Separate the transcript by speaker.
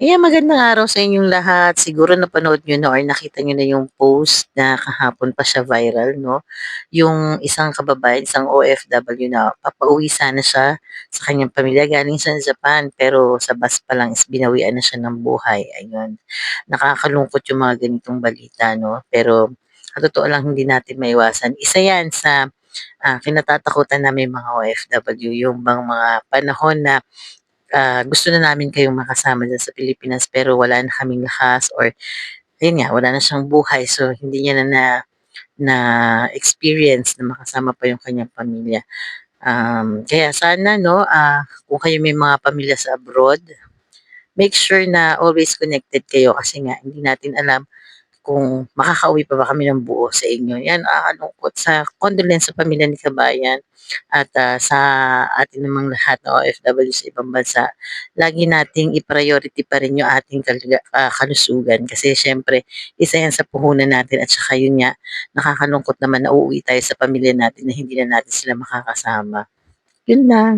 Speaker 1: Ayan, magandang araw sa inyong lahat. Siguro napanood niyo na or nakita niyo na yung post na kahapon pa siya viral 'no, yung isang kababayan, isang OFW na papauwi sana siya sa kanyang pamilya galing siya ng Japan pero sa bus pa lang is binawian na siya ng buhay, ayun. Nakakalungkot yung mga ganitong balita 'no, pero sa totoo lang hindi natin maiwasan. Isa 'yan sa, ah, kinatatakutan naming mga OFW, yung bang mga panahon na ah, gusto na namin kayong makasama diyan sa Pilipinas pero wala na kaming lakas or ayun nga, wala na siyang buhay so hindi niya na na na-experience na makasama pa yung kanyang pamilya. Um, kaya sana 'no, ah, kung kayo may mga pamilya sa abroad, make sure na always connected kayo kasi nga hindi natin alam kung makakauwi pa ba kami ng buo sa inyo. 'Yan, nakakalungkot sa condolence sa pamilya ni kabayan at, ah, sa atin namang lahat na OFW sa ibang bansa, lagi nating i-priority pa rin yung ating ah, kalusugan kasi siyempre isa 'yan sa puhunan natin at saka yun nga, nakakalungkot naman na uuwi tayo sa pamilya natin na hindi na natin sila makakasama. Yun lang.